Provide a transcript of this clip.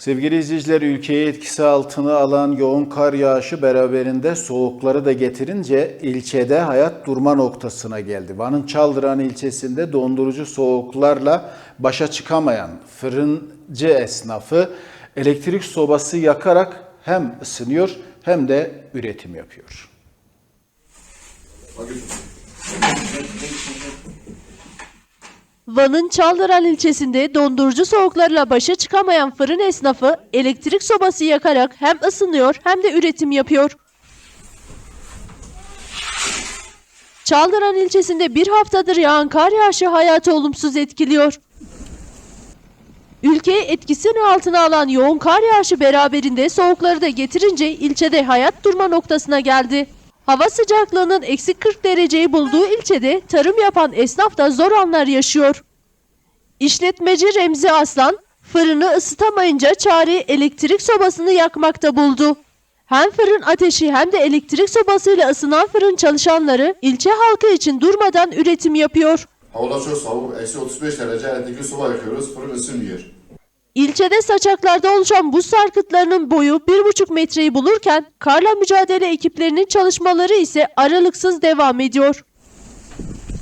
Sevgili izleyiciler ülkeyi etkisi altına alan yoğun kar yağışı beraberinde soğukları da getirince ilçede hayat durma noktasına geldi. Van'ın Çaldıran ilçesinde dondurucu soğuklarla başa çıkamayan fırıncı esnafı elektrik sobası yakarak hem ısınıyor hem de üretim yapıyor. Van'ın Çaldıran ilçesinde dondurucu soğuklarla başa çıkamayan fırın esnafı elektrik sobası yakarak hem ısınıyor hem de üretim yapıyor. Çaldıran ilçesinde bir haftadır yağan kar yağışı hayatı olumsuz etkiliyor. Ülkeyi etkisini altına alan yoğun kar yağışı beraberinde soğukları da getirince ilçede hayat durma noktasına geldi. Hava sıcaklığının eksi 40 dereceyi bulduğu ilçede tarım yapan esnaf da zor anlar yaşıyor. İşletmeci Remzi Aslan, fırını ısıtamayınca çareyi elektrik sobasını yakmakta buldu. Hem fırın ateşi hem de elektrik sobasıyla ısınan fırın çalışanları ilçe halkı için durmadan üretim yapıyor. Havalar çok soğuk. Eksi 35 derece elektrikli soba yakıyoruz. Fırın ısınmıyor. İlçede saçaklarda oluşan buz sarkıtlarının boyu 1,5 metreyi bulurken karla mücadele ekiplerinin çalışmaları ise aralıksız devam ediyor.